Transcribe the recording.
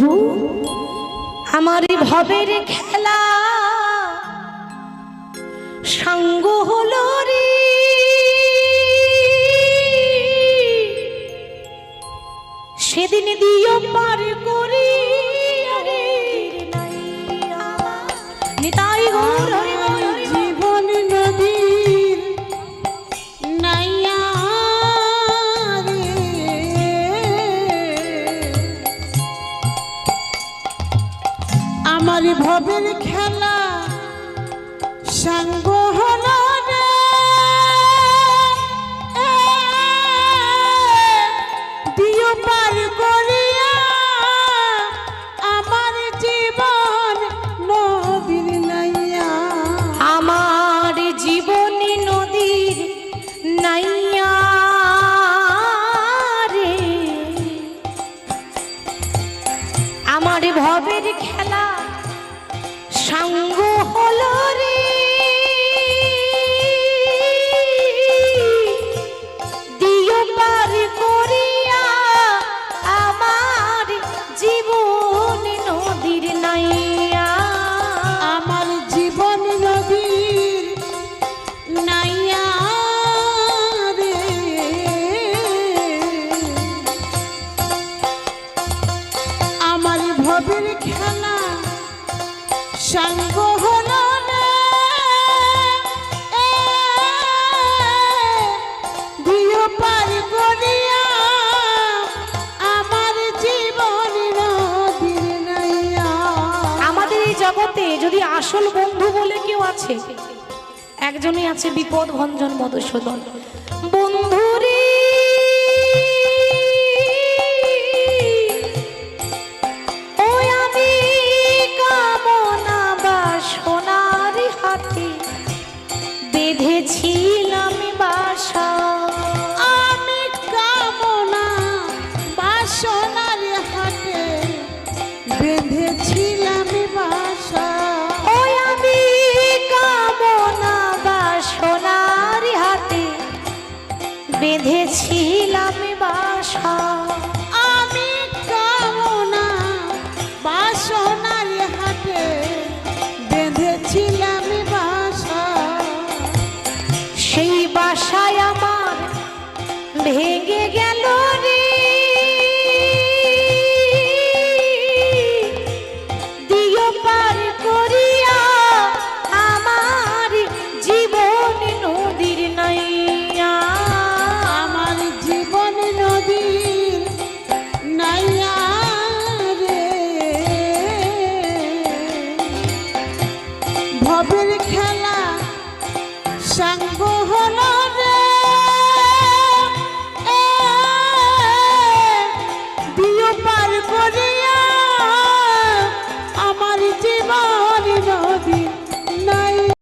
প্রভু। আমার ভবের খেলা। সঙ্গ হলো রে। সেদিন দিও পার করে আমার ভবের খেলা সাঙ্গ হলো রে। দিও পার করিয়া আমার জীবন নদীর নাইয়া। আমার জীবনী নদীর নাইয়া ভবের খেলা সাঙ্গ হলো আমার জীবন আমাদের এই জগতে যদি আসল বন্ধু বলে কেউ আছে, একজনই আছে বিপদ ভঞ্জন মধুসূদন। বন্ধু বেঁধেছিলাম বাসা। ওই আমি কামনা বাসনার হাতে বাসা। করিয়া আমার জীবন নাইয়া আমার জীবন নাইয়া রে। ভবের পার করে